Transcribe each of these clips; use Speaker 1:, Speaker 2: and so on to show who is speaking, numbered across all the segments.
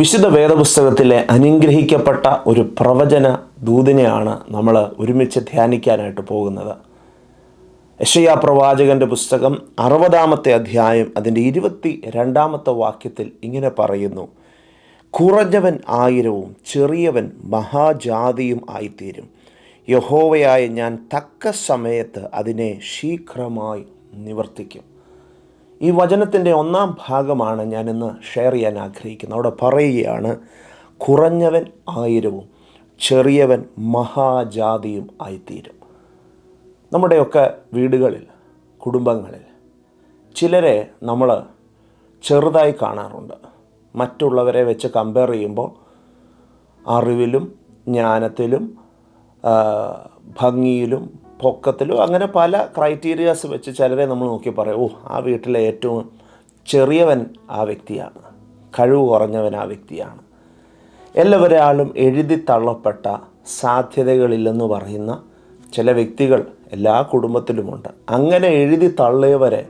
Speaker 1: വിശുദ്ധ വേദപുസ്തകത്തിലെ അനുഗ്രഹിക്കപ്പെട്ട ഒരു പ്രവചന ദൂതിനെയാണ് നമ്മൾ ഒരുമിച്ച് ധ്യാനിക്കാനായിട്ട് പോകുന്നത്. യഷയാ പ്രവാചകന്റെ പുസ്തകം അറുപതാമത്തെ അധ്യായം അതിന്റെ ഇരുപത്തി രണ്ടാമത്തെ വാക്യത്തിൽ ഇങ്ങനെ പറയുന്നു കുറഞ്ഞവൻ ആയിരവും ചെറിയവൻ മഹാജാതിയും ആയിത്തീരും. യഹോവയായ ഞാൻ തക്ക സമയത്ത് അതിനെ ശീഘ്രമായി നിവർത്തിക്കും. ഈ വചനത്തിന്റെ ഒന്നാം ഭാഗമാണ് ഞാനിന്ന് ഷെയർ ചെയ്യാൻ ആഗ്രഹിക്കുന്നത്. അവിടെ പറയുകയാണ് കുറഞ്ഞവൻ ആയിരവും ചെറിയവൻ മഹാജാതിയും ആയിത്തീരും. നമ്മുടെയൊക്കെ വീടുകളിൽ കുടുംബങ്ങളിൽ ചിലരെ നമ്മൾ ചെറുതായി കാണാറുണ്ട്. മറ്റുള്ളവരെ വെച്ച് കമ്പയർ ചെയ്യുമ്പോൾ അറിവിലും ജ്ഞാനത്തിലും ഭംഗിയിലും പൊക്കത്തിലും അങ്ങനെ പല ക്രൈറ്റീരിയാസ് വെച്ച് ചിലരെ നമ്മൾ നോക്കി പറയും ഓ ആ വീട്ടിലെ ഏറ്റവും ചെറിയവൻ ആ വ്യക്തിയാണ്. കഴിവ് കുറഞ്ഞവൻ ആ വ്യക്തിയാണ്. എല്ലാവരാളും എഴുതി തള്ളപ്പെട്ട സാധ്യതകളില്ലെന്ന് പറയുന്ന ചില വ്യക്തികൾ എല്ലാ കുടുംബത്തിലുമുണ്ട്. അങ്ങനെ എഴുതി തള്ളിയവരെ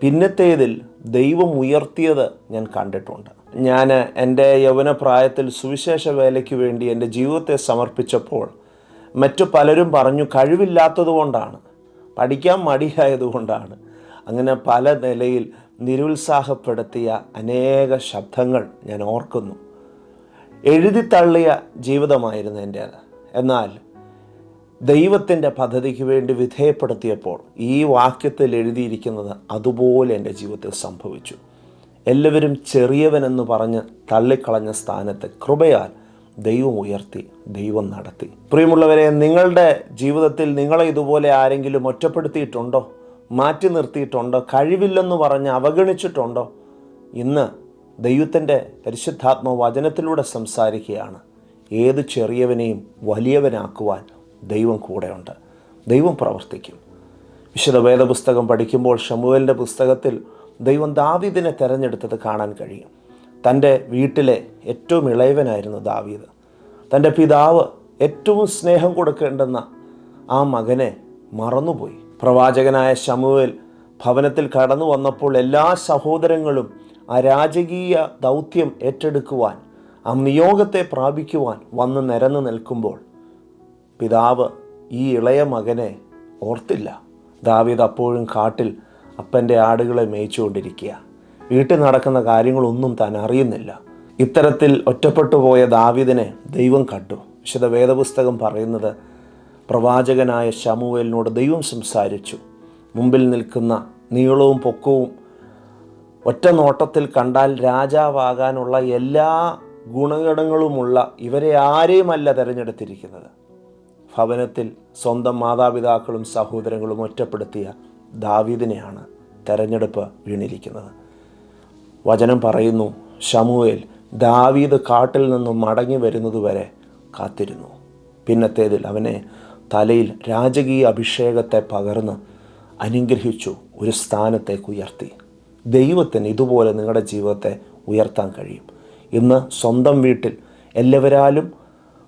Speaker 1: പിന്നത്തേതിൽ ദൈവം ഉയർത്തിയത് ഞാൻ കണ്ടിട്ടുണ്ട്. ഞാൻ എന്റെ യൗവനപ്രായത്തിൽ സുവിശേഷ വേലയ്ക്ക് വേണ്ടി എന്റെ ജീവിതത്തെ സമർപ്പിച്ചപ്പോൾ മറ്റു പലരും പറഞ്ഞു കഴിവില്ലാത്തതുകൊണ്ടാണ് പഠിക്കാൻ മടിയായതുകൊണ്ടാണ് അങ്ങനെ പല നിലയിൽ നിരുത്സാഹപ്പെടുത്തിയ അനേക ശബ്ദങ്ങൾ ഞാൻ ഓർക്കുന്നു. എഴുതി തള്ളിയ ജീവിതമായിരുന്നു എന്റേത് എന്നാൽ ദൈവത്തിന്റെ പദ്ധതിക്ക് വേണ്ടി വിധേയപ്പെടുത്തിയപ്പോൾ ഈ വാക്യത്തിൽ എഴുതിയിരിക്കുന്നത് അതുപോലെ എന്റെ ജീവിതത്തിൽ സംഭവിച്ചു. എല്ലാവരും ചെറിയവനെന്ന് പറഞ്ഞ് തള്ളിക്കളഞ്ഞ സ്ഥാനത്ത് കൃപയാൽ ദൈവം ഉയർത്തി ദൈവം നടത്തി. പ്രിയമുള്ളവരെ നിങ്ങളുടെ ജീവിതത്തിൽ നിങ്ങളെ ഇതുപോലെ ആരെങ്കിലും ഒറ്റപ്പെടുത്തിയിട്ടുണ്ടോ? മാറ്റി നിർത്തിയിട്ടുണ്ടോ? കഴിവില്ലെന്ന് പറഞ്ഞ് അവഗണിച്ചിട്ടുണ്ടോ? ഇന്ന് ദൈവത്തിന്റെ പരിശുദ്ധാത്മ വചനത്തിലൂടെ സംസാരിക്കുകയാണ്. ഏത് ചെറിയവനെയും വലിയവനാക്കുവാൻ ദൈവം കൂടെയുണ്ട്. ദൈവം പ്രവർത്തിക്കും. വിശുദ്ധ വേദപുസ്തകം പഠിക്കുമ്പോൾ ഷമുവലിന്റെ പുസ്തകത്തിൽ ദൈവം ദാവിദിനെ തിരഞ്ഞെടുത്തത് കാണാൻ കഴിയും. തന്റെ വീട്ടിലെ ഏറ്റവും ഇളയവനായിരുന്നു ദാവീദ്. തന്റെ പിതാവ് ഏറ്റവും സ്നേഹം കൊടുക്കേണ്ടെന്ന ആ മകനെ മറന്നുപോയി. പ്രവാചകനായ ശമുവേൽ ഭവനത്തിൽ കടന്നു വന്നപ്പോൾ എല്ലാ സഹോദരങ്ങളും ആ രാജകീയ ദൗത്യം ഏറ്റെടുക്കുവാൻ ആ നിയോഗത്തെ പ്രാപിക്കുവാൻ വന്ന് നിരന്നു നിൽക്കുമ്പോൾ പിതാവ് ഈ ഇളയ മകനെ ഓർത്തില്ല. ദാവീദ് അപ്പോഴും കാട്ടിൽ അപ്പന്റെ ആടുകളെ മേയിച്ചുകൊണ്ടിരിക്കുക. വീട്ടിൽ നടക്കുന്ന കാര്യങ്ങളൊന്നും താൻ അറിയുന്നില്ല. ഇത്തരത്തിൽ ഒറ്റപ്പെട്ടു പോയ ദാവിദിനെ ദൈവം കണ്ടു. വിശുദ്ധ വേദപുസ്തകം പറയുന്നത് പ്രവാചകനായ ശമുവേലിനോട് ദൈവം സംസാരിച്ചു. മുമ്പിൽ നിൽക്കുന്ന നീളവും പൊക്കവും ഒറ്റ നോട്ടത്തിൽ കണ്ടാൽ രാജാവാകാനുള്ള എല്ലാ ഗുണഗണങ്ങളുമുള്ള ഇവരെ ആരെയുമല്ല തിരഞ്ഞെടുത്തിരിക്കുന്നത്? ഭവനത്തിൽ സ്വന്തം മാതാപിതാക്കളും സഹോദരങ്ങളും ഒറ്റപ്പെടുത്തിയ ദാവീദിനെയാണ് തെരഞ്ഞെടുപ്പ് വീണിരിക്കുന്നത്. വചനം പറയുന്നു ഷമുവേൽ ദാവീദ് കാട്ടിൽ നിന്നും മടങ്ങി വരുന്നത് വരെ കാത്തിരുന്നു. പിന്നത്തേതിൽ അവനെ തലയിൽ രാജകീയ അഭിഷേകത്തെ പകർന്ന് അനുഗ്രഹിച്ചു ഒരു സ്ഥാനത്തേക്ക് ഉയർത്തി. ദൈവത്തിന് ഇതുപോലെ നിങ്ങളുടെ ജീവിതത്തെ ഉയർത്താൻ കഴിയും. ഇന്ന് സ്വന്തം വീട്ടിൽ എല്ലാവരാലും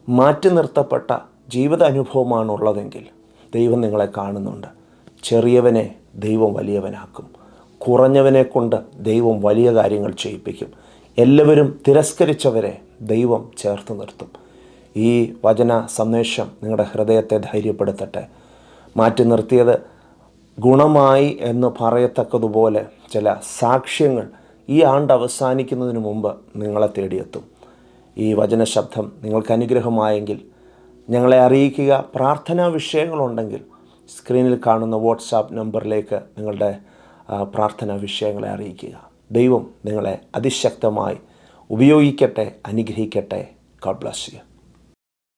Speaker 1: മാറ്റി നിർത്തപ്പെട്ട ജീവിത അനുഭവമാണുള്ളതെങ്കിൽ ദൈവം നിങ്ങളെ കാണുന്നുണ്ട്. ചെറിയവനെ ദൈവം വലിയവനാക്കും. കുറഞ്ഞവനെ കൊണ്ട് ദൈവം വലിയ കാര്യങ്ങൾ ചെയ്യിപ്പിക്കും. എല്ലാവരും തിരസ്കരിച്ചവരെ ദൈവം ചേർത്ത് നിർത്തും. ഈ വചന സന്ദേശം നിങ്ങളുടെ ഹൃദയത്തെ ധൈര്യപ്പെടുത്തട്ടെ. മാറ്റി നിർത്തിയത് ഗുണമായി എന്ന് പറയത്തക്കതുപോലെ ചില സാക്ഷ്യങ്ങൾ ഈ ആണ്ട് അവസാനിക്കുന്നതിന് മുമ്പ് നിങ്ങളെ തേടിയെത്തും. ഈ വചന ശബ്ദം നിങ്ങൾക്ക് അനുഗ്രഹമായെങ്കിൽ ഞങ്ങളെ അറിയിക്കുക. പ്രാർത്ഥനാ വിഷയങ്ങളുണ്ടെങ്കിൽ സ്ക്രീനിൽ കാണുന്ന വാട്സാപ്പ് നമ്പറിലേക്ക് നിങ്ങളുടെ പ്രാർത്ഥനാ വിഷയങ്ങളെ അറിയിക്കുക. ദൈവം നിങ്ങളെ അതിശക്തമായി ഉപയോഗിക്കട്ടെ അനുഗ്രഹിക്കട്ടെ. God bless you